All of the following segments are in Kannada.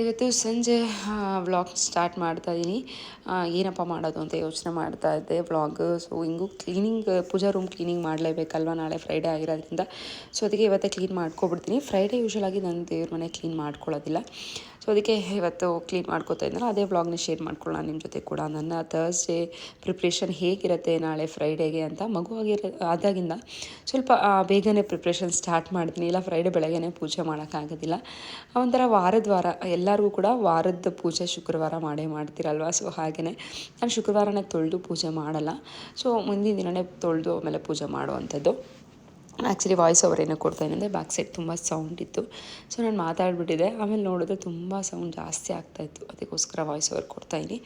ಇವತ್ತು ಸಂಜೆ ವ್ಲಾಗ್ ಸ್ಟಾರ್ಟ್ ಮಾಡ್ತಾ ಇದ್ದೀನಿ ಏನಪ್ಪ ಮಾಡೋದು ಅಂತ ಯೋಚನೆ ಮಾಡ್ತಾ ಇದ್ದೆ ವ್ಲಾಗ್ ಸೊ ಹಿಂಗೂ ಕ್ಲೀನಿಂಗ್ ಪೂಜಾ ರೂಮ್ ಕ್ಲೀನಿಂಗ್ ಮಾಡಲೇಬೇಕಲ್ವ ನಾಳೆ ಫ್ರೈಡೇ ಆಗಿರೋದ್ರಿಂದ. ಸೊ ಅದಕ್ಕೆ ಇವತ್ತೇ ಕ್ಲೀನ್ ಮಾಡ್ಕೊಬಿಡ್ತೀನಿ. ಫ್ರೈಡೇ ಯೂಶ್ವಲಾಗಿ ನಾನು ದೇವ್ರ ಮನೆ ಕ್ಲೀನ್ ಮಾಡ್ಕೊಳ್ಳೋದಿಲ್ಲ. ಸೊ ಅದಕ್ಕೆ ಇವತ್ತು ಕ್ಲೀನ್ ಮಾಡ್ಕೋತಾ ಇದ್ನಲ್ಲ, ಅದೇ ವ್ಲಾಗ್ನ ಶೇರ್ ಮಾಡ್ಕೊಳ್ಳೋಣ ನಿಮ್ಮ ಜೊತೆ ಕೂಡ. ನನ್ನ ಥರ್ಸ್ಡೇ ಪ್ರಿಪ್ರೇಷನ್ ಹೇಗಿರುತ್ತೆ ನಾಳೆ ಫ್ರೈಡೇಗೆ ಅಂತ ಮಗು ಆಗಿರೋ, ಆದಾಗಿಂದ ಸ್ವಲ್ಪ ಬೇಗನೆ ಪ್ರಿಪ್ರೇಷನ್ ಸ್ಟಾರ್ಟ್ ಮಾಡ್ತೀನಿ ಇಲ್ಲ ಫ್ರೈಡೇ ಬೆಳಗ್ಗೆನೇ ಪೂಜೆ ಮಾಡೋಕ್ಕಾಗೋದಿಲ್ಲ. ಒಂಥರ ವಾರದ ವಾರ, ಎಲ್ಲರಿಗೂ ಕೂಡ ವಾರದ ಪೂಜೆ ಶುಕ್ರವಾರ ಮಾಡೇ ಮಾಡ್ತೀರಲ್ವಾ? ಸೊ ಹಾಗೆಯೇ ನಾನು ಶುಕ್ರವಾರನೇ ತೊಳೆದು ಪೂಜೆ ಮಾಡಲ್ಲ. ಸೊ ಮುಂದಿನ ದಿನವೇ ತೊಳೆದು ಆಮೇಲೆ ಪೂಜೆ ಮಾಡುವಂಥದ್ದು. ಆ್ಯಕ್ಚುಲಿ ವಾಯ್ಸ್ ಓವರ್ ಏನೋ ಕೊಡ್ತಾ ಅಂದರೆ ಬ್ಯಾಕ್ ಸೈಡ್ ತುಂಬ ಸೌಂಡ್ ಇತ್ತು. ಸೊ ನಾನು ಮಾತಾಡಿಬಿಟ್ಟಿದೆ ಆಮೇಲೆ ನೋಡಿದ್ರೆ ತುಂಬ ಸೌಂಡ್ ಜಾಸ್ತಿ ಆಗ್ತಾಯಿತ್ತು ಅದಕ್ಕೋಸ್ಕರ ವಾಯ್ಸ್ ಓವರ್ ಕೊಡ್ತಾಯಿದ್ದೀನಿ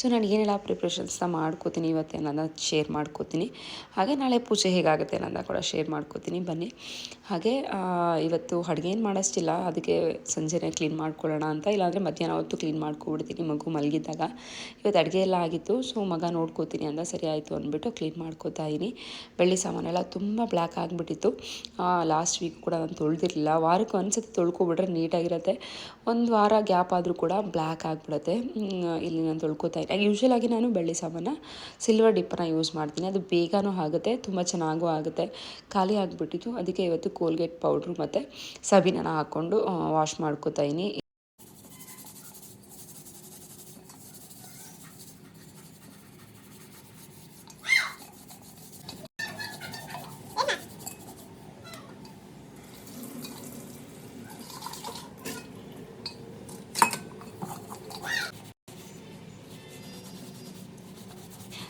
ಸೊ ನಾನು ಏನೆಲ್ಲ ಪ್ರಿಪ್ರೇಷನ್ಸ್ನ ಮಾಡ್ಕೋತೀನಿ ಇವತ್ತು ಅನ್ನೋದನ್ನ ಶೇರ್ ಮಾಡ್ಕೋತೀನಿ. ಹಾಗೆ ನಾಳೆ ಪೂಜೆ ಹೇಗಾಗುತ್ತೆ ಅನ್ನೋದನ್ನ ಕೂಡ ಶೇರ್ ಮಾಡ್ಕೋತೀನಿ. ಬನ್ನಿ. ಹಾಗೆ ಇವತ್ತು ಅಡುಗೆ ಏನು ಮಾಡೋಷ್ಟಿಲ್ಲ. ಅದಕ್ಕೆ ಸಂಜೆನೇ ಕ್ಲೀನ್ ಮಾಡ್ಕೊಳ್ಳೋಣ ಅಂತ. ಇಲ್ಲಾಂದರೆ ಮಧ್ಯಾಹ್ನ ಹೊತ್ತು ಕ್ಲೀನ್ ಮಾಡ್ಕೊಬಿಡ್ತೀನಿ ಮಗು ಮಲಗಿದ್ದಾಗ. ಇವತ್ತು ಅಡುಗೆ ಎಲ್ಲ ಆಗಿತ್ತು. ಸೊ ಮಗ ನೋಡ್ಕೋತೀನಿ ಅಂತ ಸರಿ ಆಯಿತು ಅಂದ್ಬಿಟ್ಟು ಕ್ಲೀನ್ ಮಾಡ್ಕೋತಾ ಇದ್ದೀನಿ. ಬೆಳ್ಳಿ ಸಾಮಾನೆಲ್ಲ ತುಂಬ ಬ್ಲ್ಯಾಕ್ ಆಗಿಬಿಟ್ಟಿತ್ತು ಲಾಸ್ಟ್ ವೀಕ್ ಕೂಡ ನಾನು ತೊಳೆದಿರಲಿಲ್ಲ. ವಾರಕ್ಕೆ ಒಂದ್ಸತಿ ತೊಳ್ಕೊಬಿಟ್ರೆ ನೀಟಾಗಿರುತ್ತೆ. ಒಂದು ವಾರ ಗ್ಯಾಪ್ ಆದರೂ ಕೂಡ ಬ್ಲ್ಯಾಕ್ ಆಗಿಬಿಡುತ್ತೆ. ಇಲ್ಲಿ ನಾನು ತೊಳ್ಕೊತಾ ಇದ್ದೆ. ಯೂಶ್ವಲಾಗಿ ನಾನು ಬೆಳ್ಳಿ ಸಾಮಾನ ಸಿಲ್ವರ್ ಡಿಪ್ಪನ್ನ ಯೂಸ್ ಮಾಡ್ತೀನಿ. ಅದು ಬೇಗನೂ ಆಗುತ್ತೆ, ತುಂಬ ಚೆನ್ನಾಗೂ ಆಗುತ್ತೆ. ಖಾಲಿ ಆಗಿಬಿಟ್ಟಿತ್ತು. ಅದಕ್ಕೆ ಇವತ್ತು ಕೋಲ್ಗೇಟ್ ಪೌಡ್ರು ಮತ್ತು ಸಬೀನನ ಹಾಕ್ಕೊಂಡು ವಾಶ್ ಮಾಡ್ಕೋತಾ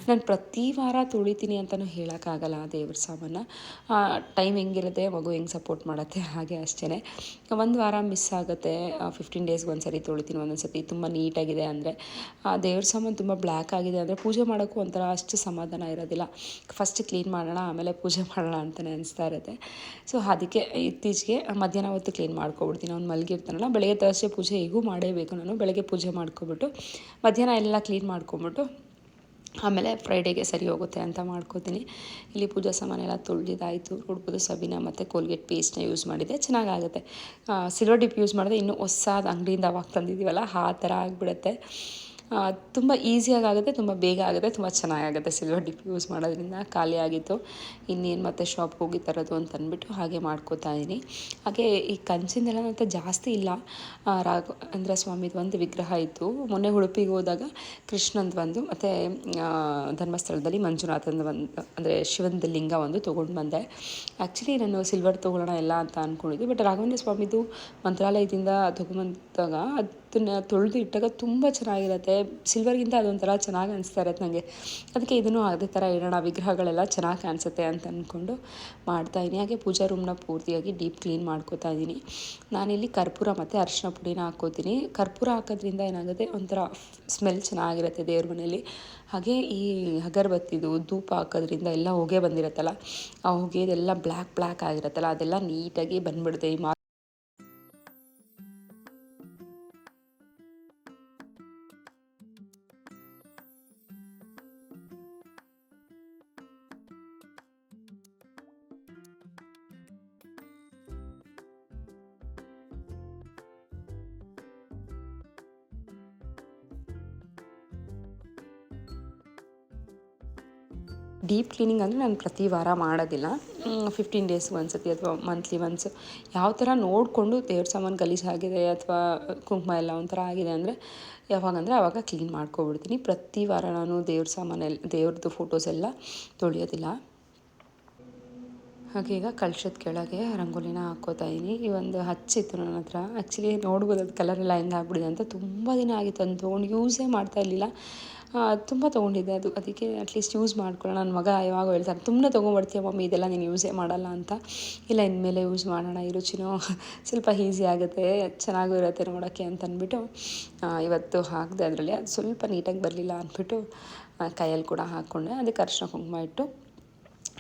ನಾನು ಪ್ರತಿ ವಾರ ತುಳಿತೀನಿ ಅಂತಲೂ ಹೇಳೋಕ್ಕಾಗಲ್ಲ ಆ ದೇವ್ರ ಸಾಮಾನ. ಟೈಮ್ ಹೆಂಗಿರುತ್ತೆ, ಮಗು ಹೆಂಗೆ ಸಪೋರ್ಟ್ ಮಾಡುತ್ತೆ, ಹಾಗೆ ಅಷ್ಟೇ ಒಂದು ವಾರ ಮಿಸ್ ಆಗುತ್ತೆ ಫಿಫ್ಟೀನ್ ಡೇಸ್ಗೆ ಒಂದು ಸರಿ ತೊಳಿತೀನಿ ಒಂದೊಂದು ಸರ್ತಿ ತುಂಬ ನೀಟಾಗಿದೆ ಅಂದರೆ, ಆ, ದೇವ್ರ ಸಾಮಾನು ತುಂಬ ಬ್ಲ್ಯಾಕ್ ಆಗಿದೆ ಅಂದರೆ ಪೂಜೆ ಮಾಡೋಕ್ಕೂ ಒಂಥರ ಅಷ್ಟು ಸಮಾಧಾನ ಇರೋದಿಲ್ಲ. ಫಸ್ಟ್ ಕ್ಲೀನ್ ಮಾಡೋಣ, ಆಮೇಲೆ ಪೂಜೆ ಮಾಡೋಣ ಅಂತಲೇ ಅನಿಸ್ತಾ ಇರುತ್ತೆ. ಸೊ ಅದಕ್ಕೆ ಇತ್ತೀಚೆಗೆ ಮಧ್ಯಾಹ್ನ ಹೊತ್ತು ಕ್ಲೀನ್ ಮಾಡ್ಕೊಬಿಡ್ತೀನಿ. ಅವ್ನು ಮಲಗಿರ್ತಾನಲ್ಲ, ಬೆಳಗ್ಗೆ ತರಿಸಿ ಪೂಜೆ ಹೇಗೂ ಮಾಡೇಬೇಕು ನಾನು, ಬೆಳಗ್ಗೆ ಪೂಜೆ ಮಾಡ್ಕೊಬಿಟ್ಟು ಮಧ್ಯಾಹ್ನ ಎಲ್ಲ ಕ್ಲೀನ್ ಮಾಡ್ಕೊಂಬಿಟ್ಟು ಆಮೇಲೆ ಫ್ರೈಡೇಗೆ ಸರಿ ಹೋಗುತ್ತೆ ಅಂತ ಮಾಡ್ಕೋತೀನಿ. ಇಲ್ಲಿ ಪೂಜಾ ಸಾಮಾನೆಲ್ಲ ತೊಳೆದಿದ್ದಾಯಿತು. ನೋಡ್ಬೋದು ಸಬೀನ ಮತ್ತು ಕೋಲ್ಗೇಟ್ ಪೇಸ್ಟ್ನ ಯೂಸ್ ಮಾಡಿದೆ. ಚೆನ್ನಾಗಾಗುತ್ತೆ. ಸಿಲ್ವರ್ ಡಿಪ್ ಯೂಸ್ ಮಾಡಿದ್ರೆ ಇನ್ನೂ ಹೊಸಾದ ಅಂಗಡಿಯಿಂದ ಅವಾಗ ತಂದಿದ್ದೀವಲ್ಲ, ಆ ಥರ ಆಗಿಬಿಡುತ್ತೆ. ತುಂಬ ಈಸಿಯಾಗುತ್ತೆ ತುಂಬ ಬೇಗ ಆಗುತ್ತೆ, ತುಂಬ ಚೆನ್ನಾಗಾಗುತ್ತೆ ಸಿಲ್ವರ್ ಡಿಪ್ ಯೂಸ್ ಮಾಡೋದ್ರಿಂದ ಖಾಲಿ ಆಗಿತ್ತು. ಇನ್ನೇನು ಮತ್ತೆ ಶಾಪ್ಗೆ ಹೋಗಿ ತರೋದು ಅಂತ ಅಂದ್ಬಿಟ್ಟು ಹಾಗೆ ಮಾಡ್ಕೋತಾ ಇದ್ದೀನಿ ಹಾಗೆ ಈ ಕಂಚಿಂದೆಲ್ಲ ಅಂತ ಜಾಸ್ತಿ ಇಲ್ಲ. ರಾಘ ರಾಘವೇಂದ್ರ ಸ್ವಾಮಿದು ಒಂದು ವಿಗ್ರಹ ಇತ್ತು. ಮೊನ್ನೆ ಉಡುಪಿಗೆ ಹೋದಾಗ ಕೃಷ್ಣಂದು ಒಂದು ಮತ್ತು ಧರ್ಮಸ್ಥಳದಲ್ಲಿ ಮಂಜುನಾಥಂದು ಒಂದು ಅಂದರೆ ಶಿವಂದ ಲಿಂಗ ಒಂದು ತೊಗೊಂಡು ಬಂದೆ. ಆ್ಯಕ್ಚುಲಿ ನಾನು ಸಿಲ್ವರ್ ತೊಗೊಳ್ಳೋಣ ಎಲ್ಲ ಅಂತ ಅಂದ್ಕೊಂಡಿದ್ದೆ ಬಟ್ ರಾಘವೇಂದ್ರ ಸ್ವಾಮಿದು ಮಂತ್ರಾಲಯದಿಂದ ತೊಗೊಂಬಂದಾಗ ಅದನ್ನು ತೊಳೆದು ಇಟ್ಟಾಗ ತುಂಬ ಚೆನ್ನಾಗಿರುತ್ತೆ. ಸಿಲ್ವರ್ಗಿಂತ ಅದೊಂಥರ ಚೆನ್ನಾಗಿ ಅನಿಸ್ತಾ ಇರತ್ತೆ ನನಗೆ ಅದಕ್ಕೆ ಇದನ್ನು ಅದೇ ಥರ ಇಡೋಣ ವಿಗ್ರಹಗಳೆಲ್ಲ ಚೆನ್ನಾಗಿ ಕಾಣಿಸುತ್ತೆ ಅಂತ ಅಂದ್ಕೊಂಡು ಮಾಡ್ತಾಯಿದ್ದೀನಿ ಹಾಗೆ ಪೂಜಾ ರೂಮ್ನ ಪೂರ್ತಿಯಾಗಿ ಡೀಪ್ ಕ್ಲೀನ್ ಮಾಡ್ಕೋತಾ ಇದ್ದೀನಿ ನಾನಿಲ್ಲಿ ಕರ್ಪೂರ ಮತ್ತು ಅರಿಶಿನ ಪುಡಿನ ಹಾಕೋತೀನಿ ಕರ್ಪೂರ ಹಾಕೋದ್ರಿಂದ ಏನಾಗುತ್ತೆ? ಒಂಥರ ಸ್ಮೆಲ್ ಚೆನ್ನಾಗಿರುತ್ತೆ ದೇವ್ರ ಮನೆಯಲ್ಲಿ. ಹಾಗೆ ಈ ಅಗರಬತ್ತಿದು ಧೂಪ ಹಾಕೋದ್ರಿಂದ ಎಲ್ಲ ಹೊಗೆ ಬಂದಿರುತ್ತಲ್ಲ? ಆ ಹೊಗೆದೆಲ್ಲ ಬ್ಲ್ಯಾಕ್ ಬ್ಲ್ಯಾಕ್ ಆಗಿರುತ್ತಲ್ಲ? ಅದೆಲ್ಲ ನೀಟಾಗಿ ಬಂದ್ಬಿಡುತ್ತೆ ಈ ಡೀಪ್ ಕ್ಲೀನಿಂಗ್ ಅಂದರೆ ನಾನು ಪ್ರತಿ ವಾರ ಮಾಡೋದಿಲ್ಲ. ಫಿಫ್ಟೀನ್ ಡೇಸ್ ಒಂದ್ಸತಿ ಅಥವಾ ಮಂತ್ಲಿ ಒನ್ಸ್ ಯಾವ ಥರ ನೋಡಿಕೊಂಡು ದೇವ್ರ ಸಾಮಾನು ಗಲೀಜಾಗಿದೆ ಅಥವಾ ಕುಂಕುಮ ಎಲ್ಲ ಒಂಥರ ಆಗಿದೆ ಅಂದರೆ ಯಾವಾಗಂದರೆ ಆವಾಗ ಕ್ಲೀನ್ ಮಾಡ್ಕೊಬಿಡ್ತೀನಿ. ಪ್ರತಿ ವಾರ ನಾನು ದೇವ್ರ ಸಾಮಾನೆಲ್ಲ ದೇವ್ರದ್ದು ಫೋಟೋಸ್ ಎಲ್ಲ ತೊಳೆಯೋದಿಲ್ಲ. ಹಾಗೆ ಈಗ ಕಳ್ಸದ ಕೆಳಗೆ ರಂಗೋಲಿನ ಹಾಕೋತಾ ಇದ್ದೀನಿ ಈ ಒಂದು ಹಚ್ಚಿತ್ತು ನನ್ನ ಹತ್ರ. ಆ್ಯಕ್ಚುಲಿ ನೋಡ್ಬೋದು ಅದು ಕಲರೆಲ್ಲ ಹೆಂಗೆ ಆಗ್ಬಿಟ್ಟಿದೆ ಅಂತ ತುಂಬ ದಿನ ಆಗಿತ್ತು. ಅಂತ ತೊಗೊಂಡು ಯೂಸೇ ಮಾಡ್ತಾ ಇರಲಿಲ್ಲ. ತುಂಬ ತೊಗೊಂಡಿದ್ದೆ ಅದು. ಅದಕ್ಕೆ ಅಟ್ಲೀಸ್ಟ್ ಯೂಸ್ ಮಾಡ್ಕೊಳ್ಳೋಣ. ನನ್ನ ಮಗ ಯಾವಾಗ ಹೇಳ್ತಾನೆ, ತುಂಬ ತೊಗೊಂಬರ್ತೀಯ ಮಮ್ಮಿ, ಇದೆಲ್ಲ ನೀನು ಯೂಸೇ ಮಾಡಲ್ಲ ಅಂತ. ಇಲ್ಲ, ಇನ್ಮೇಲೆ ಯೂಸ್ ಮಾಡೋಣ ಈ ರುಚಿನೂ ಸ್ವಲ್ಪ ಈಸಿ ಆಗುತ್ತೆ, ಚೆನ್ನಾಗೂ ಇರುತ್ತೆ ನೋಡೋಕ್ಕೆ ಅಂತ ಅಂದ್ಬಿಟ್ಟು ಇವತ್ತು ಹಾಕಿದೆ ಅದರಲ್ಲಿ. ಅದು ಸ್ವಲ್ಪ ನೀಟಾಗಿ ಬರಲಿಲ್ಲ ಅಂದ್ಬಿಟ್ಟು ಕೈಯಲ್ಲಿ ಕೂಡ ಹಾಕ್ಕೊಂಡೆ. ಅದಕ್ಕೆ ಅರಿಶಿನ ಕುಂಕುಮ ಇಟ್ಟು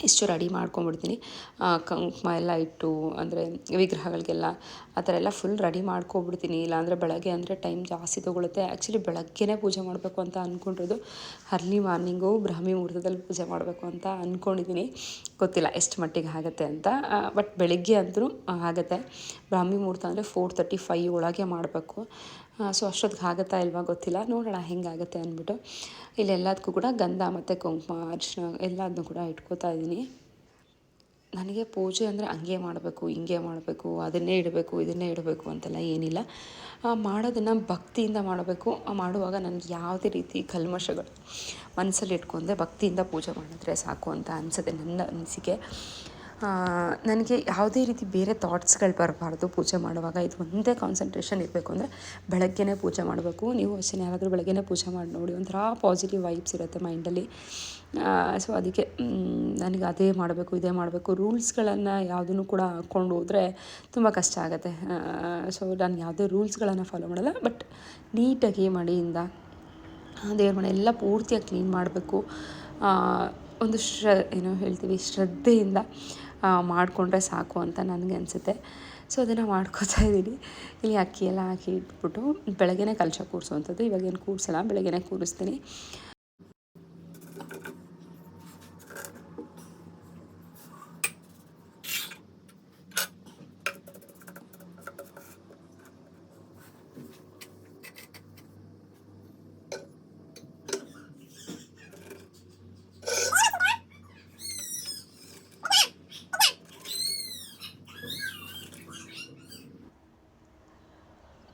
ಇಷ್ಟು ರೆಡಿ ಮಾಡ್ಕೊಂಬಿಡ್ತೀನಿ. ಕಂಕುಮ ಕುಂಕುಮ ಎಲ್ಲ ಇಟ್ಟು, ಅಂದರೆ ವಿಗ್ರಹಗಳಿಗೆಲ್ಲ, ಆ ಥರ ಎಲ್ಲ ಫುಲ್ ರೆಡಿ ಮಾಡ್ಕೊಬಿಡ್ತೀನಿ. ಇಲ್ಲಾಂದರೆ ಬೆಳಗ್ಗೆ ಅಂದರೆ ಟೈಮ್ ಜಾಸ್ತಿ ತೊಗೊಳುತ್ತೆ. ಆ್ಯಕ್ಚುಲಿ ಬೆಳಗ್ಗೆನೇ ಪೂಜೆ ಮಾಡಬೇಕು ಅಂತ ಅಂದ್ಕೊಂಡಿರೋದು ಅರ್ಲಿ ಮಾರ್ನಿಂಗು ಬ್ರಾಹ್ಮಿ ಮುಹೂರ್ತದಲ್ಲಿ ಪೂಜೆ ಮಾಡಬೇಕು ಅಂತ ಅಂದ್ಕೊಂಡಿದ್ದೀನಿ ಗೊತ್ತಿಲ್ಲ ಎಷ್ಟು ಮಟ್ಟಿಗೆ ಆಗುತ್ತೆ ಅಂತ. ಬಟ್ ಬೆಳಗ್ಗೆ ಅಂದರೂ ಆಗುತ್ತೆ. ಬ್ರಾಹ್ಮಿ ಮುಹೂರ್ತ ಅಂದರೆ ಫೋರ್ ತರ್ಟಿ ಫೈವ್ ಒಳಗೆ ಮಾಡಬೇಕು. ಸೊ ಅಷ್ಟೊತ್ತಿಗೆ ಆಗುತ್ತಾ ಇಲ್ವಾ ಗೊತ್ತಿಲ್ಲ. ನೋಡೋಣ ಹೆಂಗಾಗುತ್ತೆ ಅಂದ್ಬಿಟ್ಟು. ಇಲ್ಲಿ ಎಲ್ಲದಕ್ಕೂ ಕೂಡ ಗಂಧ ಮತ್ತು ಕುಂಕುಮ ಅರಿಶಿನ ಎಲ್ಲದನ್ನೂ ಕೂಡ ಇಟ್ಕೋತಾ ಇದ್ದೀನಿ. ನನಗೆ ಪೂಜೆ ಅಂದರೆ ಹಂಗೆ ಮಾಡಬೇಕು, ಹಿಂಗೆ ಮಾಡಬೇಕು, ಅದನ್ನೇ ಇಡಬೇಕು, ಇದನ್ನೇ ಇಡಬೇಕು ಅಂತೆಲ್ಲ ಏನಿಲ್ಲ. ಮಾಡೋದನ್ನು ಭಕ್ತಿಯಿಂದ ಮಾಡಬೇಕು. ಮಾಡುವಾಗ ನನಗೆ ಯಾವುದೇ ರೀತಿ ಕಲ್ಮಶಗಳು ಮನಸ್ಸಲ್ಲಿ ಇಟ್ಕೊಂಡೆ ಭಕ್ತಿಯಿಂದ ಪೂಜೆ ಮಾಡಿದ್ರೆ ಸಾಕು ಅಂತ ಅನಿಸುತ್ತೆ ನನ್ನ ಅನಿಸಿಕೆ. ನನಗೆ ಯಾವುದೇ ರೀತಿ ಬೇರೆ ಥಾಟ್ಸ್ಗಳು ಬರಬಾರ್ದು ಪೂಜೆ ಮಾಡುವಾಗ. ಇದು ಒಂದೇ ಕಾನ್ಸಂಟ್ರೇಷನ್ ಇರಬೇಕು ಅಂದರೆ ಬೆಳಗ್ಗೆನೇ ಪೂಜೆ ಮಾಡಬೇಕು. ನೀವು ಅಷ್ಟೇ ಯಾರಾದರೂ ಬೆಳಗ್ಗೆನೇ ಪೂಜೆ ಮಾಡಿ ನೋಡಿ. ಒಂಥರ ಪಾಸಿಟಿವ್ ವೈಬ್ಸ್ ಇರುತ್ತೆ ಮೈಂಡಲ್ಲಿ ಸೊ ಅದಕ್ಕೆ ನನಗೆ ಅದೇ ಮಾಡಬೇಕು, ಇದೇ ಮಾಡಬೇಕು. ರೂಲ್ಸ್ಗಳನ್ನು ಯಾವುದನ್ನು ಕೂಡ ಹಾಕ್ಕೊಂಡು ಹೋದರೆ ತುಂಬ ಕಷ್ಟ ಆಗುತ್ತೆ. ಸೊ ನಾನು ಯಾವುದೇ ರೂಲ್ಸ್ಗಳನ್ನು ಫಾಲೋ ಮಾಡಲ್ಲ. ಬಟ್ ನೀಟಾಗಿ ಮಡಿಯಿಂದ ದೇವ್ರ ಮನೆ ಎಲ್ಲ ಪೂರ್ತಿಯಾಗಿ ಕ್ಲೀನ್ ಮಾಡಬೇಕು. ಒಂದು ಶ್ರ, ಏನೋ ಹೇಳ್ತೀವಿ, ಶ್ರದ್ಧೆಯಿಂದ. ಮಾಡಿಕೊಂಡ್ರೆ ಸಾಕು ಅಂತ ನನಗೆ ಅನಿಸುತ್ತೆ. ಸೊ ಅದನ್ನು ಮಾಡ್ಕೋತಾ ಇದ್ದೀನಿ. ಇಲ್ಲಿ ಅಕ್ಕಿ ಎಲ್ಲ ಹಾಕಿ ಇಟ್ಬಿಟ್ಟು ಬೆಳಗ್ಗೆನೇ ಕಲಶ ಕೂರಿಸುವಂಥದ್ದು. ಇವಾಗೇನು ಕೂರಿಸಲ್ಲ, ಬೆಳಗ್ಗೆನೇ ಕೂರಿಸ್ತೀನಿ.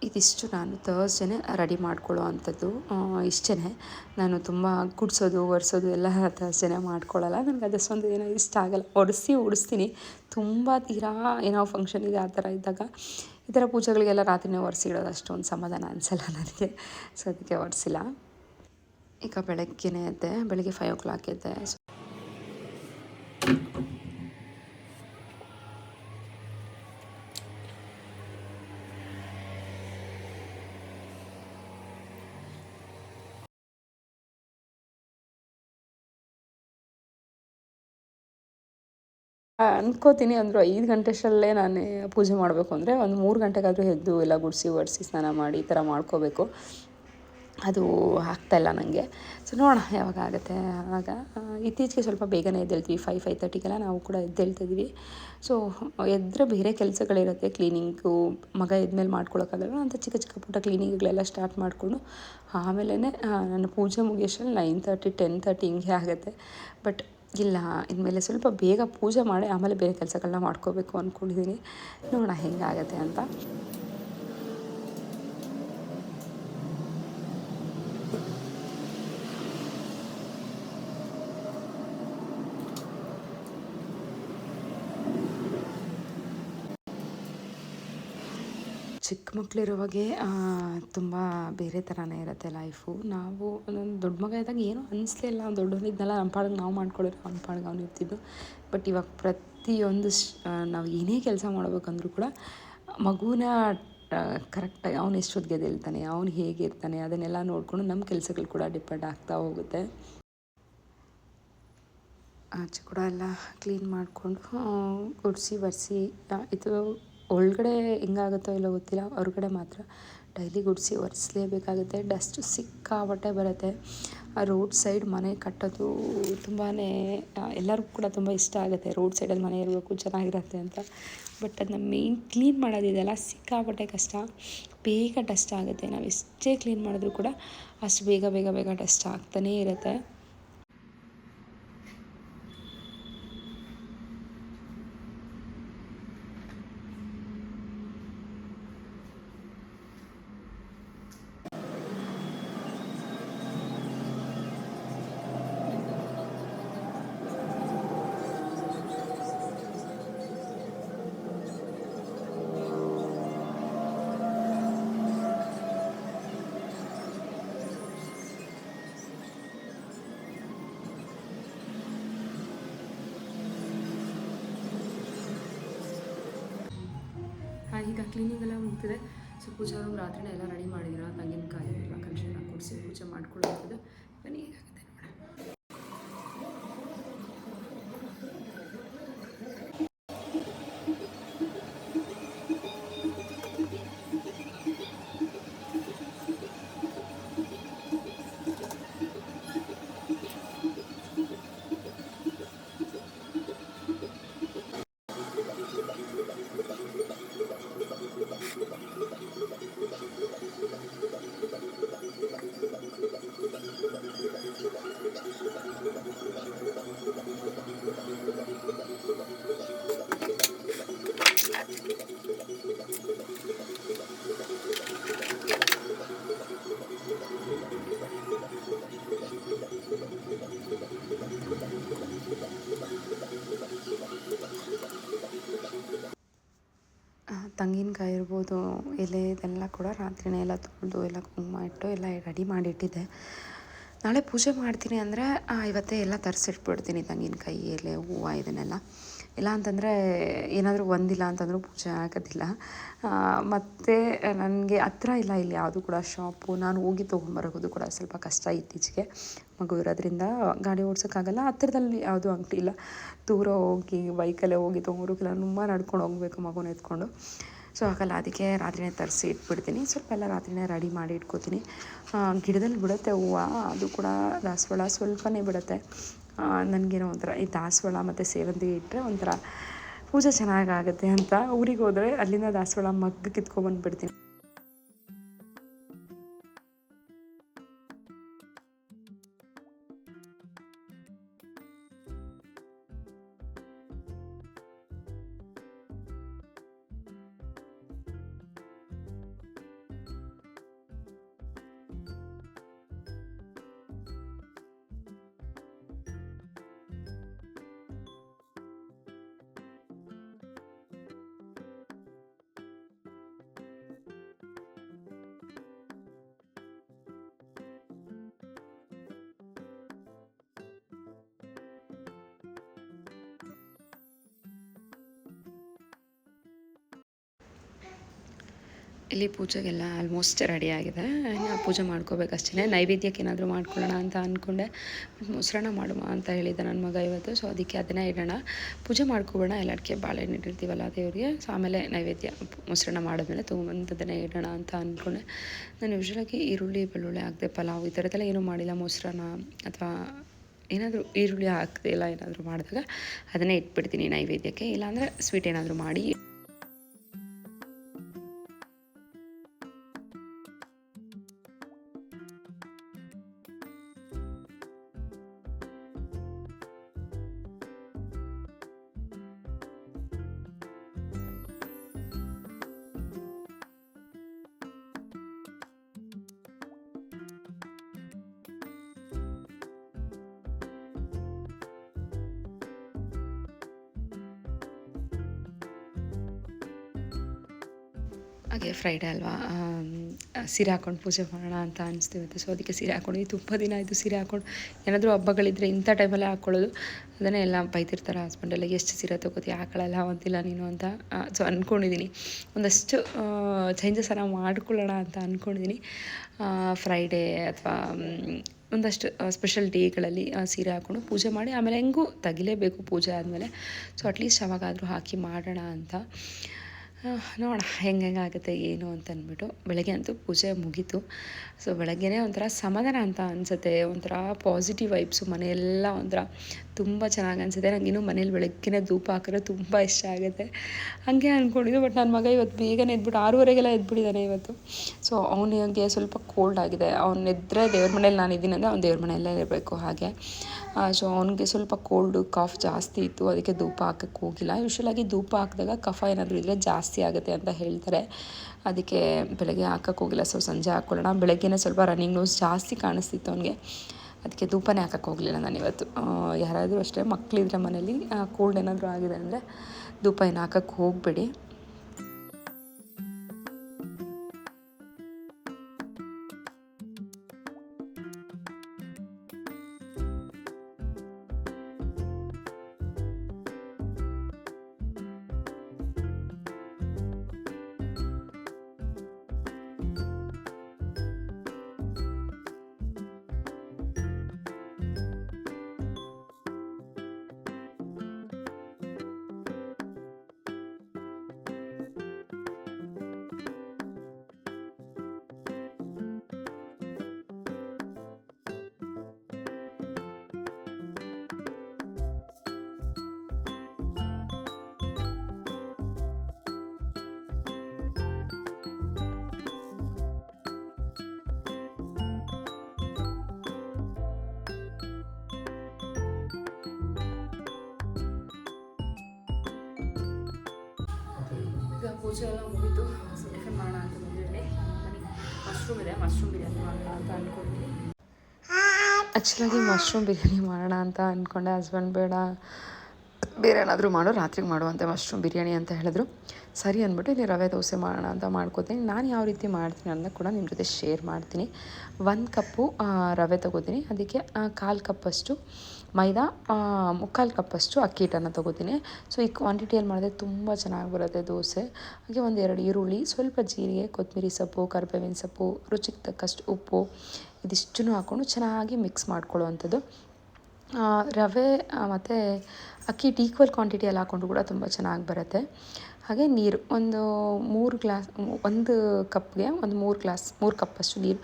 ಇದಿಷ್ಟು ನಾನು ತರ್ಸ್ಡೇನೆ ರೆಡಿ ಮಾಡ್ಕೊಳ್ಳೋ ಅಂಥದ್ದು. ಇಷ್ಟೇ ನಾನು ತುಂಬ ಕುಡಿಸೋದು ಒರೆಸೋದು ಎಲ್ಲ ತರ್ಸ್ಡೇನೆ ಮಾಡ್ಕೊಳ್ಳಲ್ಲ. ನನಗೆ ಅದಷ್ಟೊಂದು ಏನೋ ಇಷ್ಟ ಆಗಲ್ಲ. ಒರೆಸಿ ಉಡಿಸ್ತೀನಿ. ತುಂಬ ತೀರಾ ಏನೋ ಫಂಕ್ಷನ್ ಇದೆ ಆ ಥರ ಇದ್ದಾಗ. ಈ ಥರ ಪೂಜೆಗಳಿಗೆಲ್ಲ ರಾತ್ರಿನೇ ಒರೆಸಿಡೋದು ಅಷ್ಟೊಂದು ಸಮಾಧಾನ ಅನಿಸಲ್ಲ ನನಗೆ. ಸೊ ಅದಕ್ಕೆ ಒರೆಸಿಲ್ಲ. ಈಗ ಬೆಳಗ್ಗೆನೇ ಎದ್ದೆ. ಬೆಳಗ್ಗೆ ಫೈವ್ ಓ ಕ್ಲಾಕ್ ಎದ್ದೆ. ಅನ್ಕೋತೀನಿ ಅಂದರು ಐದು ಗಂಟೆಷ್ಟರಲ್ಲೇ ನಾನು ಪೂಜೆ ಮಾಡಬೇಕು ಅಂದರೆ ಒಂದು ಮೂರು ಗಂಟೆಗಾದರೂ ಎದ್ದು ಎಲ್ಲ ಗುಡಿಸಿ ಒರೆಸಿ ಸ್ನಾನ ಮಾಡಿ ಈ ಥರ ಮಾಡ್ಕೋಬೇಕು. ಅದು ಆಗ್ತಾಯಿಲ್ಲ ನನಗೆ ಸೊ ನೋಡೋಣ ಯಾವಾಗ ಆಗುತ್ತೆ. ಆಗ ಇತ್ತೀಚೆಗೆ ಸ್ವಲ್ಪ ಬೇಗನೆ ಎದ್ದೇಳ್ತೀವಿ. ಫೈವ್ ಫೈವ್ ತರ್ಟಿಗೆಲ್ಲ ನಾವು ಕೂಡ ಎದ್ದೇಳ್ತಿದ್ವಿ ಸೊ ಎದ್ರೆ ಬೇರೆ ಕೆಲಸಗಳಿರುತ್ತೆ ಕ್ಲೀನಿಂಗು ಮಗ ಎದ್ಮೇಲೆ ಮಾಡ್ಕೊಳೋಕ್ಕಾಗಲ್ಲ ಅಂತ ಚಿಕ್ಕ ಚಿಕ್ಕ ಪುಟ್ಟ ಕ್ಲೀನಿಂಗ್ಗಳೆಲ್ಲ ಸ್ಟಾರ್ಟ್ ಮಾಡಿಕೊಂಡು ಆಮೇಲೆ ನನ್ನ ಪೂಜೆ ಮುಗಿಯೋಷ್ಟರಲ್ಲಿ ನೈನ್ ತರ್ಟಿ ಟೆನ್ ತರ್ಟಿ ಹಿಂಗೆ ಆಗುತ್ತೆ. ಬಟ್ ಇಲ್ಲ ಇನ್ಮೇಲೆ ಸ್ವಲ್ಪ ಬೇಗ ಪೂಜೆ ಮಾಡಿ ಆಮೇಲೆ ಬೇರೆ ಕೆಲಸಗಳನ್ನ ಮಾಡ್ಕೋಬೇಕು ಅಂದ್ಕೊಂಡಿದ್ದೀನಿ ನೋಡೋಣ ಹೆಂಗಾಗತ್ತೆ ಅಂತ. ಚಿಕ್ಕ ಮಕ್ಕಳಿರುವಾಗೆ ತುಂಬ ಬೇರೆ ಥರನೇ ಇರುತ್ತೆ ಲೈಫು ನಾವು, ನಾನು ದೊಡ್ಡ ಮಗ ಇದ್ದಾಗ ಏನೂ ಅನಿಸ್ಲೇ ಇಲ್ಲ. ಅವ್ನು ದೊಡ್ಡವನಿದ್ನಲ್ಲ ನಮ್ಮ ಪಾಡಿಗೆ ನಾವು ಮಾಡ್ಕೊಳ್ಳೋರು ಅವ್ನ ಪಾಡಿಗೆ ಅವ್ನು ಇರ್ತಿದ್ದು. ಬಟ್ ಇವಾಗ ಪ್ರತಿಯೊಂದು ನಾವು ಏನೇ ಕೆಲಸ ಮಾಡ್ಬೇಕಂದ್ರೂ ಕೂಡ, ಮಗುನ ಕರೆಕ್ಟಾಗಿ ಅವ್ನು ಎಷ್ಟೊತ್ತಿಗೆ ಎದ್ದೇಳ್ತಾನೆ ಅವ್ನು ಹೇಗಿರ್ತಾನೆ ಅದನ್ನೆಲ್ಲ ನೋಡಿಕೊಂಡು ನಮ್ಮ ಕೆಲಸಗಳು ಕೂಡ ಡಿಪೆಂಡ್ ಆಗ್ತಾ ಹೋಗುತ್ತೆ. ಆಚೆ ಕೂಡ ಎಲ್ಲ ಕ್ಲೀನ್ ಮಾಡಿಕೊಂಡು ಗುಡಿಸಿ ಒರೆಸಿ ಇದು ಒಳಗಡೆ ಹೆಂಗಾಗುತ್ತೋ ಇಲ್ಲೋ ಗೊತ್ತಿಲ್ಲ, ಹೊರಗಡೆ ಮಾತ್ರ ಡೈಲಿ ಗುಡಿಸಿ ಒರೆಸ್ಲೇಬೇಕಾಗುತ್ತೆ. ಡಸ್ಟ್ ಸಿಕ್ಕಾಪಟ್ಟೆ ಬರುತ್ತೆ. ಆ ರೋಡ್ ಸೈಡ್ ಮನೆ ಕಟ್ಟೋದು ತುಂಬಾ ಎಲ್ಲರಿಗೂ ಕೂಡ ತುಂಬ ಇಷ್ಟ ಆಗುತ್ತೆ. ರೋಡ್ ಸೈಡಲ್ಲಿ ಮನೆ ಇರಬೇಕು, ಚೆನ್ನಾಗಿರುತ್ತೆ ಅಂತ. ಬಟ್ ಅದನ್ನ ಮೇಯ್ನ್ ಕ್ಲೀನ್ ಮಾಡೋದಿದೆಯಲ್ಲ ಸಿಕ್ಕಾಪಟ್ಟೆ ಕಷ್ಟ. ಬೇಗ ಡಸ್ಟ್ ಆಗುತ್ತೆ. ನಾವು ಎಷ್ಟೇ ಕ್ಲೀನ್ ಮಾಡಿದ್ರೂ ಕೂಡ ಅಷ್ಟು ಬೇಗ ಬೇಗ ಬೇಗ ಡಸ್ಟ್ ಆಗ್ತಾನೇ ಇರುತ್ತೆ. ಕ್ಲೀನಿಂಗ್ ಎಲ್ಲ ಮುಗ್ತಿದೆ ಸೊ ಪೂಜಾ ರಾತ್ರಿನೇ ಎಲ್ಲ ರೆಡಿ ಮಾಡಿದ್ದೀರಾ ತಂಗಿನ ಕಾಯಿ ಎಲ್ಲ ಕಲಶನ ಕೊಡಿಸಿ ಪೂಜೆ ಮಾಡ್ಕೊಳ್ಳೋದು ಬನ್ನಿ ತೆಂಗಿನಕಾಯಿ ಇರ್ಬೋದು, ಎಲೆ ಇದೆಲ್ಲ ಕೂಡ ರಾತ್ರಿನೇ ಎಲ್ಲ ತೊಳೆದು ಎಲ್ಲ ಕುಂಕುಮ ಇಟ್ಟು ಎಲ್ಲ ರೆಡಿ ಮಾಡಿಟ್ಟಿದ್ದೆ. ನಾಳೆ ಪೂಜೆ ಮಾಡ್ತೀನಿ ಅಂದರೆ ಇವತ್ತೇ ಎಲ್ಲ ತರಿಸಿಟ್ಬಿಡ್ತೀನಿ ತೆಂಗಿನಕಾಯಿ, ಎಲೆ, ಹೂವು ಇದನ್ನೆಲ್ಲ. ಇಲ್ಲ ಅಂತಂದರೆ ಏನಾದರೂ ಒಂದಿಲ್ಲ ಅಂತಂದರೂ ಪೂಜೆ ಆಗೋದಿಲ್ಲ. ಮತ್ತು ನನಗೆ ಹತ್ರ ಇಲ್ಲ, ಇಲ್ಲಿ ಯಾವುದು ಕೂಡ ಶಾಪು. ನಾನು ಹೋಗಿ ತೊಗೊಂಬರೋದು ಕೂಡ ಸ್ವಲ್ಪ ಕಷ್ಟ ಇತ್ತೀಚೆಗೆ. ಮಗು ಇರೋದ್ರಿಂದ ಗಾಡಿ ಓಡ್ಸೋಕ್ಕಾಗಲ್ಲ. ಹತ್ತಿರದಲ್ಲಿ ಯಾವುದೂ ಅಂಗಡಿ ಇಲ್ಲ. ದೂರ ಹೋಗಿ ಬೈಕಲ್ಲೇ ಹೋಗಿ ತೊಗೊಂಬರೋಕ್ಕಿಲ್ಲ ತುಂಬ ನಡ್ಕೊಂಡು ಹೋಗಬೇಕು ಮಗುನ ಎತ್ಕೊಂಡು. ಸೊ ಹಾಗಲ್ಲ, ಅದಕ್ಕೆ ರಾತ್ರಿನೇ ತರಿಸಿ ಇಟ್ಬಿಡ್ತೀನಿ. ಸ್ವಲ್ಪ ಎಲ್ಲ ರಾತ್ರಿನೇ ರೆಡಿ ಮಾಡಿ ಇಟ್ಕೋತೀನಿ. ಗಿಡದಲ್ಲಿ ಬಿಡುತ್ತೆ ಹೂವು, ಅದು ಕೂಡ ದಾಸವಾಳ ಸ್ವಲ್ಪನೇ ಬಿಡುತ್ತೆ. ನನಗೇನೋ ಒಂಥರ ಈ ದಾಸವಾಳ ಮತ್ತು ಸೇವಂತಿಗೆ ಇಟ್ಟರೆ ಒಂಥರ ಪೂಜೆ ಚೆನ್ನಾಗಾಗುತ್ತೆ ಅಂತ ಊರಿಗೆ ಹೋದರೆ ಅಲ್ಲಿಂದ ದಾಸವಾಳ ಮಗ್ಗು ಕಿತ್ಕೊಬಂದ್ಬಿಡ್ತೀನಿ ಇಲ್ಲಿ ಪೂಜೆಗೆಲ್ಲ ಆಲ್ಮೋಸ್ಟ್ ರೆಡಿ ಆಗಿದೆ. ಪೂಜೆ ಮಾಡ್ಕೋಬೇಕಷ್ಟೇ ನೈವೇದ್ಯಕ್ಕೆ ಏನಾದರೂ ಮಾಡ್ಕೊಳ್ಳೋಣ ಅಂತ ಅಂದ್ಕೊಂಡೆ ಬಟ್ ಮೊಸರನ್ನ ಅಂತ ಹೇಳಿದ್ದೆ ನನ್ನ ಮಗ ಇವತ್ತು. ಸೊ ಅದಕ್ಕೆ ಅದನ್ನೇ ಇಡೋಣ. ಪೂಜೆ ಮಾಡ್ಕೊಬೋಣ. ಎಲ್ಲರಿಗೆ ಬಾಳೆಹಣ್ಣು ಇಟ್ಟಿರ್ತೀವಲ್ಲ ದೇವರಿಗೆ. ಸೊ ಆಮೇಲೆ ನೈವೇದ್ಯ ಮೊಸರನ್ನ ಮಾಡಿದ್ಮೇಲೆ ತೊಗೊಂಬಂದದನ್ನೇ ಇಡೋಣ ಅಂತ ಅಂದ್ಕೊಂಡೆ ನಾನು ಯೂಶ್ವಲಾಗಿ ಈರುಳ್ಳಿ, ಬೆಳ್ಳುಳ್ಳಿ ಹಾಕಿದೆ, ಪಲಾವ್ ಈ ಥರದ್ದೆಲ್ಲ ಏನೂ ಮಾಡಿಲ್ಲ. ಮೊಸರನ್ನ ಅಥವಾ ಏನಾದರೂ ಈರುಳ್ಳಿ ಹಾಕ್ದೆ ಇಲ್ಲ ಏನಾದರೂ ಮಾಡಿದಾಗ ಅದನ್ನೇ ಇಟ್ಬಿಡ್ತೀನಿ ನೈವೇದ್ಯಕ್ಕೆ. ಇಲ್ಲಾಂದರೆ ಸ್ವೀಟ್ ಏನಾದರೂ ಮಾಡಿ ಹಾಗೆ ಫ್ರೈಡೇ ಅಲ್ವಾ? ಸೀರೆ ಹಾಕ್ಕೊಂಡು ಪೂಜೆ ಮಾಡೋಣ ಅಂತ ಅನಿಸ್ತಿರುತ್ತೆ. ಸೊ ಅದಕ್ಕೆ ಸೀರೆ ಹಾಕ್ಕೊಂಡು ತುಂಬ ದಿನ ಆಯಿತು ಸೀರೆ ಹಾಕ್ಕೊಂಡು ಏನಾದರೂ ಹಬ್ಬಗಳಿದ್ದರೆ ಇಂಥ ಟೈಮಲ್ಲೇ ಹಾಕ್ಕೊಳ್ಳೋದು ಅದನ್ನೇ ಎಲ್ಲ ಬೈತಿರ್ತಾರೆ ಹಸ್ಬೆಂಡೆಲ್ಲ ಎಷ್ಟು ಸೀರೆ ತೊಗೋತೀಯ ಹಾಕೊಳ್ಳಲ್ಲ ಅಂತಿಲ್ಲ ನೀನು ಅಂತ ಸೊ ಅಂದ್ಕೊಂಡಿದ್ದೀನಿ ಒಂದಷ್ಟು ಚೇಂಜಸ್ ಎಲ್ಲ ಮಾಡ್ಕೊಳ್ಳೋಣ ಅಂತ ಅಂದ್ಕೊಂಡಿದ್ದೀನಿ ಫ್ರೈಡೇ ಅಥವಾ ಒಂದಷ್ಟು ಸ್ಪೆಷಲ್ ಡೇಗಳಲ್ಲಿ ಸೀರೆ ಹಾಕ್ಕೊಂಡು ಪೂಜೆ ಮಾಡಿ, ಆಮೇಲೆ ಹೆಂಗೂ ತೆಗಿಲೇಬೇಕು ಪೂಜೆ ಆದಮೇಲೆ. ಸೊ ಅಟ್ಲೀಸ್ಟ್ ಅವಾಗಾದರೂ ಹಾಕಿ ಮಾಡೋಣ ಅಂತ. ನೋಡೋಣ, ಹೆಂಗೆ ಹೆಂಗೆ ಆಗುತ್ತೆ, ಏನು ಅಂತ ಅಂದ್ಬಿಟ್ಟು. ಬೆಳಗ್ಗೆ ಅಂತೂ ಪೂಜೆ ಮುಗೀತು. ಸೊ ಬೆಳಗ್ಗೆನೇ ಒಂಥರ ಸಮಾಧಾನ ಅಂತ ಅನಿಸುತ್ತೆ. ಒಂಥರ ಪಾಸಿಟಿವ್ ವೈಬ್ಸು ಮನೆಯೆಲ್ಲ ಒಂಥರ ತುಂಬ ಚೆನ್ನಾಗಿ ಅನಿಸುತ್ತೆ. ಇನ್ನೂ ಮನೇಲಿ ಬೆಳಗ್ಗೆನೇ ಧೂಪ ಹಾಕಿದ್ರೆ ತುಂಬ ಇಷ್ಟ ಆಗುತ್ತೆ. ಹಾಗೆ ಅಂದ್ಕೊಂಡಿದ್ದು ಬಟ್ ನನ್ನ ಮಗ ಇವತ್ತು ಬೇಗನೆ ಎದ್ಬಿಟ್ಟು, ಆರೂವರೆಗೆಲ್ಲ ಎದ್ಬಿಟ್ಟಿದ್ದಾನೆ ಇವತ್ತು. ಸೊ ಅವನಿಗೆ ಸ್ವಲ್ಪ ಕೋಲ್ಡ್ ಆಗಿದೆ. ಅವ್ನು ಎದ್ದರೆ ದೇವ್ರ ಮನೇಲಿ ನಾನು ಇದ್ದೀನಿ ಅಂದರೆ, ಅವ್ನು ದೇವ್ರ ಮನೆಯಲ್ಲೇ ಇರಬೇಕು ಹಾಗೆ. ಸೊ ಅವನಿಗೆ ಸ್ವಲ್ಪ ಕೋಲ್ಡು ಕಾಫ್ ಜಾಸ್ತಿ ಇತ್ತು, ಅದಕ್ಕೆ ಧೂಪ ಹಾಕಕ್ಕೆ ಹೋಗಿಲ್ಲ. ಯೂಶ್ವಲಾಗಿ ಧೂಪ ಹಾಕಿದಾಗ ಕಫ ಏನಾದರೂ ಇದ್ದರೆ ಜಾಸ್ತಿ ಆಗುತ್ತೆ ಅಂತ ಹೇಳ್ತಾರೆ. ಅದಕ್ಕೆ ಬೆಳಗ್ಗೆ ಹಾಕಕ್ಕೆ ಹೋಗಿಲ್ಲ. ಸೊ ಸಂಜೆ ಹಾಕ್ಕೊಳ್ಳೋಣ. ಬೆಳಗ್ಗೆನೇ ಸ್ವಲ್ಪ ರನ್ನಿಂಗ್ ನೋಸ್ ಜಾಸ್ತಿ ಕಾಣಿಸ್ತಿತ್ತು ಅವನಿಗೆ. ಅದಕ್ಕೆ ಧೂಪನೇ ಹಾಕಕ್ಕೆ ಹೋಗಲಿಲ್ಲ ನಾನು ಇವತ್ತು. ಯಾರಾದರೂ ಅಷ್ಟೇ ಮಕ್ಕಳಿದ್ರೆ ಮನೇಲಿ ಕೋಲ್ಡ್ ಏನಾದರೂ ಆಗಿದೆ ಅಂದರೆ ಧೂಪ ಏನು ಹಾಕಕ್ಕೆ ಹೋಗಬೇಡಿ. ಪೂಜೆ ಎಲ್ಲ ಮುಗಿತು ಸೊ ಮಾಡೋಣ ಅಂತ ಮಶ್ರೂಮ್ ಇದೆ, ಮಶ್ರೂಮ್ ಬಿರಿಯಾನಿ ಮಾಡೋಣ ಅಂತ ಅಂದ್ಕೊಂಡ್ವಿ ಆ್ಯಕ್ಚುಲಾಗಿ ಮಶ್ರೂಮ್ ಬಿರಿಯಾನಿ ಮಾಡೋಣ ಅಂತ ಅಂದ್ಕೊಂಡೆ ಹಸ್ಬೆಂಡ್ ಬೇಡ, ಬೇರೆ ಏನಾದರೂ ಮಾಡು, ರಾತ್ರಿಗೆ ಮಾಡುವಂತೆ ಮಶ್ರೂಮ್ ಬಿರಿಯಾನಿ ಅಂತ ಹೇಳಿದ್ರು. ಸರಿ ಅಂದ್ಬಿಟ್ಟು ಇಲ್ಲಿ ರವೆ ದೋಸೆ ಮಾಡೋಣ ಅಂತ ಮಾಡ್ಕೋತೀನಿ. ನಾನು ಯಾವ ರೀತಿ ಮಾಡ್ತೀನಿ ಅನ್ನೋದು ಕೂಡ ನಿಮ್ಮ ಜೊತೆ ಶೇರ್ ಮಾಡ್ತೀನಿ. ಒಂದು ಕಪ್ಪು ರವೆ ತೊಗೋತೀನಿ. ಅದಕ್ಕೆ ಕಾಲು ಕಪ್ಪಷ್ಟು ಮೈದಾ ಮುಕ್ಕಾಲು ಕಪ್ಪಷ್ಟು ಅಕ್ಕಿ ಹಿಟ್ಟನ್ನು ತೊಗೋತೀನಿ. ಸೊ ಈ ಕ್ವಾಂಟಿಟಿಯಲ್ಲಿ ಮಾಡಿದ್ರೆ ತುಂಬ ಚೆನ್ನಾಗಿ ಬರುತ್ತೆ ದೋಸೆ. ಹಾಗೆ ಒಂದು ಎರಡು ಈರುಳ್ಳಿ, ಸ್ವಲ್ಪ ಜೀರಿಗೆ ಕೊತ್ತಂಬರಿ ಸೊಪ್ಪು, ಕರ್ಬೇವಿನ ಸೊಪ್ಪು, ರುಚಿಗೆ ತಕ್ಕಷ್ಟು ಉಪ್ಪು ಇದಿಷ್ಟನ್ನು ಹಾಕ್ಕೊಂಡು ಚೆನ್ನಾಗಿ ಮಿಕ್ಸ್ ಮಾಡ್ಕೊಳ್ಳುವಂಥದ್ದು. ರವೆ ಮತ್ತು ಅಕ್ಕಿ ಹಿಟ್ಟು ಈಕ್ವಲ್ ಕ್ವಾಂಟಿಟಿಯಲ್ಲಿ ಹಾಕ್ಕೊಂಡು ಕೂಡ ತುಂಬ ಚೆನ್ನಾಗಿ ಬರುತ್ತೆ. ಹಾಗೆ ನೀರು, ಒಂದು ಮೂರು ಗ್ಲಾಸ್, ಒಂದು ಕಪ್ಗೆ ಒಂದು ಮೂರು ಗ್ಲಾಸ್, ಮೂರು ಕಪ್ಪಷ್ಟು ನೀರು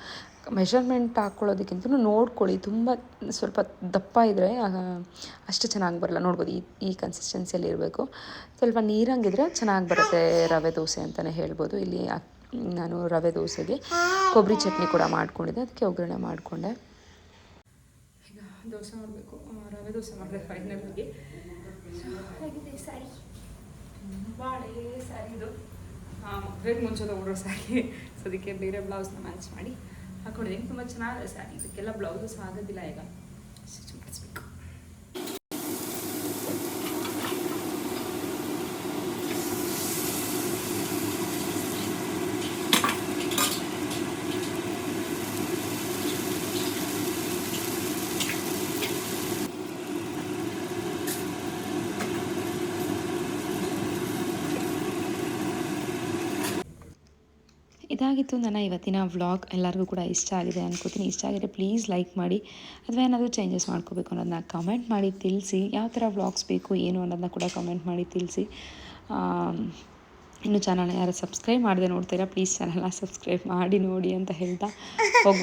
ಮೆಷರ್ಮೆಂಟ್ ಹಾಕ್ಕೊಳ್ಳೋದಕ್ಕಿಂತ ನೋಡ್ಕೊಳ್ಳಿ. ತುಂಬ ಸ್ವಲ್ಪ ದಪ್ಪ ಇದ್ದರೆ ಅಷ್ಟು ಚೆನ್ನಾಗಿ ಬರಲ್ಲ. ನೋಡ್ಬೋದು ಈ ಈ ಕನ್ಸಿಸ್ಟೆನ್ಸಿಯಲ್ಲಿ ಇರಬೇಕು. ಸ್ವಲ್ಪ ನೀರಂಗಿದ್ರೆ ಚೆನ್ನಾಗಿ ಬರುತ್ತೆ ರವೆ ದೋಸೆ ಅಂತಲೇ ಹೇಳ್ಬೋದು. ಇಲ್ಲಿ ನಾನು ರವೆ ದೋಸೆಗೆ ಕೊಬ್ಬರಿ ಚಟ್ನಿ ಕೂಡ ಮಾಡ್ಕೊಂಡಿದ್ದೆ. ಅದಕ್ಕೆ ಒಗ್ಗರಣೆ ಮಾಡಿಕೊಂಡೆ. ಈಗ ದೋಸೆ ಮಾಡಬೇಕು. ರವೆ ದೋಸೆ ಮಾಡಿದೆ ಫೈನಲ್ ಆಗಿ ಇದು. ಮದುವೆಗೆ ಮುಂಚೆ ಸ್ಯಾರಿ ಸೊ ಅದಕ್ಕೆ ಬೇರೆ ಬ್ಲೌಸ್ನ ಮ್ಯಾಚ್ ಮಾಡಿ. ಹಾಕೊಂಡಿದ್ದೀನಿ ತುಂಬ ಚೆನ್ನಾಗಿದೆ ಸ್ಯಾರಿ ಇದಕ್ಕೆಲ್ಲ ಬ್ಲೌಸಸ್ ಆಗೋದಿಲ್ಲ ಈಗ. ಸ್ಟಿಚ್ ಮಾಡಿಸ್ಬೇಕು ಇದಾಗಿತ್ತು ನನ್ನ ಇವತ್ತಿನ ವ್ಲಾಗ್ ಎಲ್ಲರಿಗೂ ಕೂಡ ಇಷ್ಟ ಆಗಿದೆ ಅನ್ಕೋತೀನಿ. ಇಷ್ಟ ಆಗಿದೆ ಪ್ಲೀಸ್ ಲೈಕ್ ಮಾಡಿ. ಅಥವಾ ಏನಾದರೂ ಚೇಂಜಸ್ ಮಾಡ್ಕೋಬೇಕು ಅನ್ನೋದನ್ನ ಕಮೆಂಟ್ ಮಾಡಿ, ತಿಳಿಸಿ. ಯಾವ ಥರ ವ್ಲಾಗ್ಸ್ ಬೇಕು, ಏನು ಅನ್ನೋದನ್ನ ಕೂಡ ಕಮೆಂಟ್ ಮಾಡಿ, ತಿಳಿಸಿ. ಇನ್ನು ಚಾನಲ್ನ ಯಾರು ಸಬ್ಸ್ಕ್ರೈಬ್ ಮಾಡದೆ ನೋಡ್ತೀರಾ ಪ್ಲೀಸ್ ಚಾನಲ್ನ ಸಬ್ಸ್ಕ್ರೈಬ್ ಮಾಡಿ, ನೋಡಿ ಅಂತ ಹೇಳ್ತಾ ಹೋಗಿ